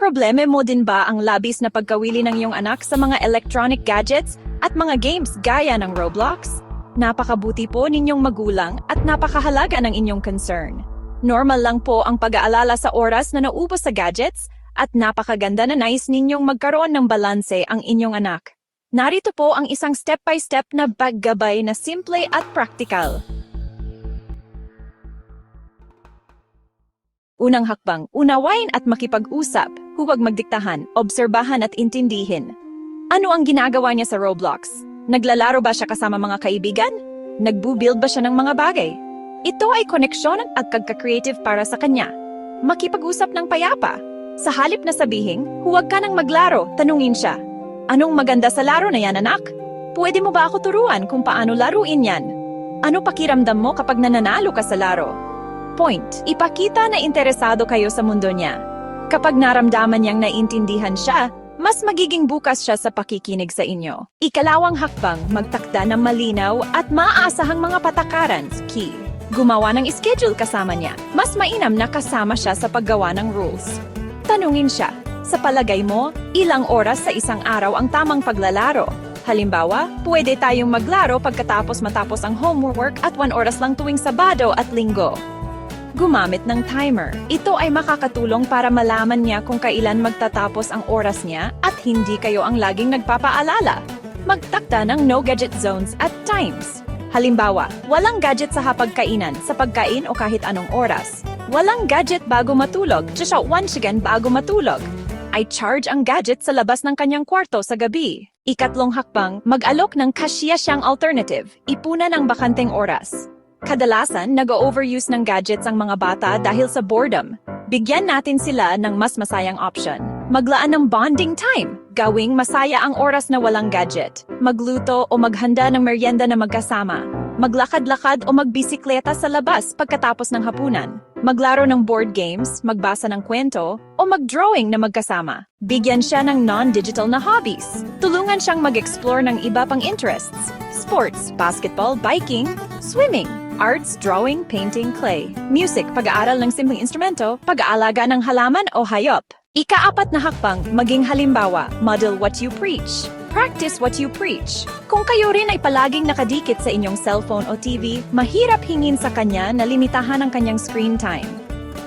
Probleme mo din ba ang labis na pagkawili ng iyong anak sa mga electronic gadgets at mga games gaya ng Roblox? Napakabuti po ninyong magulang at napakahalaga ng inyong concern. Normal lang po ang pag-aalala sa oras na naubos sa gadgets at napakaganda na nais ninyong magkaroon ng balanse ang inyong anak. Narito po ang isang step-by-step na baggabay na simple at practical. Unang hakbang, unawain at makipag-usap, huwag magdiktahan, obserbahan at intindihin. Ano ang ginagawa niya sa Roblox? Naglalaro ba siya kasama mga kaibigan? Nagbubuild ba siya ng mga bagay? Ito ay koneksyon at pagka-creative para sa kanya. Makipag-usap ng payapa. Sa halip na sabihin, huwag ka nang maglaro, tanungin siya. Anong maganda sa laro na yan, anak? Pwede mo ba ako turuan kung paano laruin yan? Ano pakiramdam mo kapag nananalo ka sa laro? Point. Ipakita na interesado kayo sa mundo niya. Kapag naramdaman niyang naiintindihan siya, mas magiging bukas siya sa pakikinig sa inyo. Ikalawang hakbang, magtakda ng malinaw at maaasahang mga patakaran, key. Gumawa ng schedule kasama niya. Mas mainam na kasama siya sa paggawa ng rules. Tanungin siya, sa palagay mo, ilang oras sa isang araw ang tamang paglalaro? Halimbawa, pwede tayong maglaro pagkatapos matapos ang homework at 1 oras lang tuwing Sabado at Linggo. Gumamit ng timer. Ito ay makakatulong para malaman niya kung kailan magtatapos ang oras niya at hindi kayo ang laging nagpapaalala. Magtakda ng no gadget zones at times. Halimbawa, walang gadget sa hapagkainan, sa pagkain o kahit anong oras. Walang gadget bago matulog, just out once again bago matulog. I charge ang gadget sa labas ng kanyang kwarto sa gabi. Ikatlong hakbang, mag-alok ng kasya siyang alternative, ipunan ang bakanteng oras. Kadalasan, nag-overuse ng gadgets ang mga bata dahil sa boredom. Bigyan natin sila ng mas masayang option. Maglaan ng bonding time. Gawing masaya ang oras na walang gadget. Magluto o maghanda ng merienda na magkasama. Maglakad-lakad o magbisikleta sa labas pagkatapos ng hapunan. Maglaro ng board games, magbasa ng kwento, o mag-drawing na magkasama. Bigyan siya ng non-digital na hobbies. Tulungan siyang mag-explore ng iba pang interests. Sports, basketball, biking, swimming, arts, drawing, painting, clay, music, pag-aaral ng simpleng instrumento, pag-aalaga ng halaman o hayop. Ikaapat na hakbang, maging halimbawa, model what you preach. Practice what you preach. Kung kayo rin ay palaging nakadikit sa inyong cellphone o TV, mahirap hingin sa kanya na limitahan ang kanyang screen time.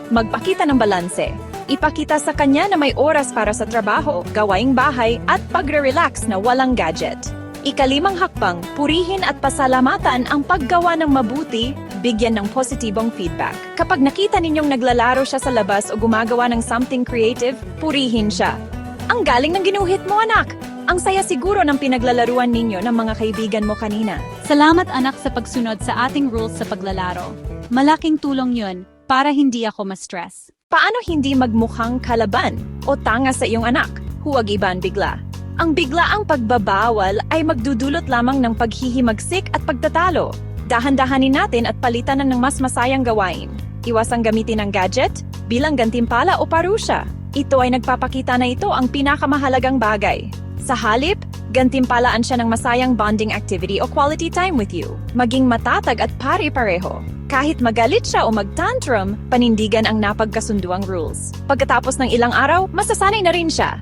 Magpakita ng balanse. Ipakita sa kanya na may oras para sa trabaho, gawaing bahay, at pagre-relax na walang gadget. Ikalimang hakbang, purihin at pasalamatan ang paggawa ng mabuti, bigyan ng positibong feedback. Kapag nakita ninyong naglalaro siya sa labas o gumagawa ng something creative, purihin siya. Ang galing ng ginuhit mo, anak! Ang saya siguro ng pinaglalaruan ninyo ng mga kaibigan mo kanina. Salamat anak sa pagsunod sa ating rules sa paglalaro. Malaking tulong yun para hindi ako ma-stress. Paano hindi magmukhang kalaban o tanga sa iyong anak? Huwag iban bigla. Ang biglaang pagbabawal ay magdudulot lamang ng paghihimagsik at pagtatalo. Dahan-dahanin natin at palitan ng mas masayang gawain. Iwasang gamitin ang gadget bilang gantimpala o parusya. Ito ay nagpapakita na ito ang pinakamahalagang bagay. Sa halip, gantimpalaan siya ng masayang bonding activity o quality time with you. Maging matatag at pari-pareho. Kahit magalit siya o mag-tantrum, panindigan ang napagkasunduang rules. Pagkatapos ng ilang araw, masasanay na rin siya.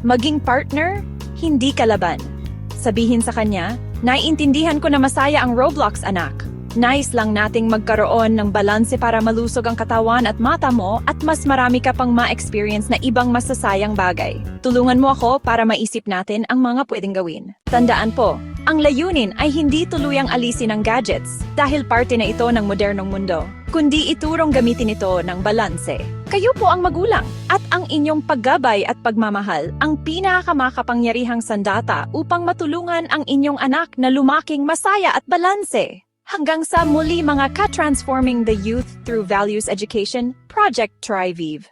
Maging partner, hindi kalaban. Sabihin sa kanya, naiintindihan ko na masaya ang Roblox anak. Nice lang nating magkaroon ng balanse para malusog ang katawan at mata mo at mas marami ka pang ma-experience na ibang masasayang bagay. Tulungan mo ako para maisip natin ang mga pwedeng gawin. Tandaan po, ang layunin ay hindi tuluyang alisin ang gadgets dahil parte na ito ng modernong mundo, kundi iturong gamitin ito ng balanse. Kayo po ang magulang at ang inyong paggabay at pagmamahal ang pinakamakapangyarihang sandata upang matulungan ang inyong anak na lumaking masaya at balanse. Hanggang sa muli mga ka-transforming the youth through values education, Project Trivive.